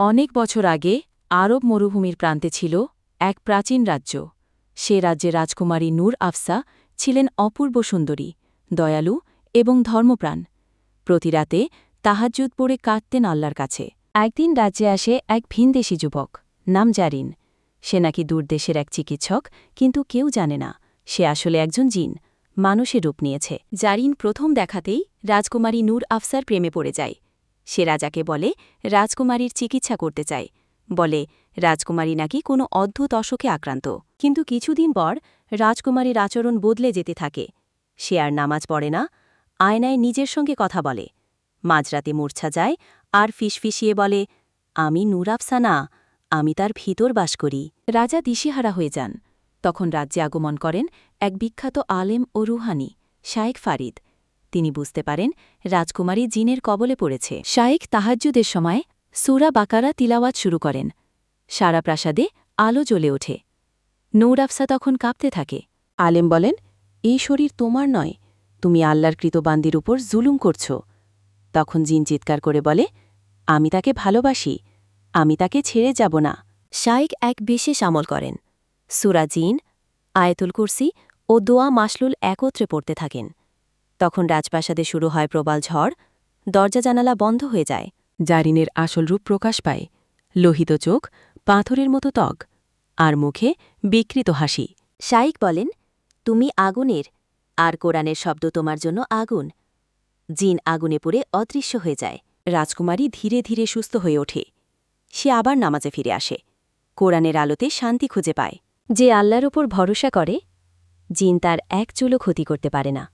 অনেক বছর আগে আরব মরুভূমির প্রান্তে ছিল এক প্রাচীন রাজ্য। সে রাজ্যে রাজকুমারী নূর আফসা ছিলেন অপূর্ব সুন্দরী, দয়ালু এবং ধর্মপ্রাণ। প্রতি রাতে তাহাজ্জুদ পড়ে কাঁদতেন আল্লাহর কাছে। একদিন রাজ্যে আসে এক ভিনদেশী যুবক, নাম জারিন। সে নাকি দূরদেশের এক চিকিৎসক, কিন্তু কেউ জানে না। সে আসলে একজন জিন, মানুষের রূপ নিয়েছে। জারিন প্রথম দেখাতেই রাজকুমারী নূর আফসার প্রেমে পড়ে যায়। সে রাজাকে বলে, রাজকুমারীর চিকিৎসা করতে চায় বলে, রাজকুমারী নাকি কোনো অদ্ভুত অসুখে আক্রান্ত। কিন্তু কিছুদিন পর রাজকুমারীর আচরণ বদলে যেতে থাকে। সে আর নামাজ পড়ে না, আয়নায় নিজের সঙ্গে কথা বলে। মাঝরাতে মূর্ছা যায় আর ফিসফিসিয়ে বলে, আমি নুরাফসা না আমি তার ভিতর বাস করি। রাজা দিশেহারা হয়ে যান। তখন রাজ্যে আগমন করেন এক বিখ্যাত আলেম ও রুহানি, শায়েক ফারিদ। তিনি বুঝতে পারেন, রাজকুমারী জিনের কবলে পড়েছে। শায়েক তাহাজ্জুদের সময় সুরা বাকারা তিলাওয়াত শুরু করেন। সারা প্রাসাদে আলো জ্বলে ওঠে। নৌরাফসা তখন কাঁপতে থাকে। আলেম বলেন, এই শরীর তোমার নয়, তুমি আল্লাহর কৃতবান্দির উপর জুলুম করছ। তখন জিন চিৎকার করে বলে, আমি তাকে ভালোবাসি, আমি তাকে ছেড়ে যাব না। শাইক এক বিশেষ আমল করেন। সুরা জিন, আয়তুল কুরসি ও দোয়া মাসলুল একত্রে পড়তে থাকেন। তখন রাজপ্রাসাদে শুরু হয় প্রবাল ঝড়। দরজা জানালা বন্ধ হয়ে যায়। জারিনের আসল রূপ প্রকাশ পায়। লোহিত চোখ, পাথরের মতো ত্বক আর মুখে বিকৃত হাসি। শাইক বলেন, তুমি আগুনের, আর কোরআনের শব্দ তোমার জন্য আগুন। জিন আগুনে পুড়ে অদৃশ্য হয়ে যায়। রাজকুমারী ধীরে ধীরে সুস্থ হয়ে ওঠে। সে আবার নামাজে ফিরে আসে। কোরআনের আলোতে শান্তি খুঁজে পায়। যে আল্লাহর ওপর ভরসা করে, জিন তার এক চুলও ক্ষতি করতে পারে না।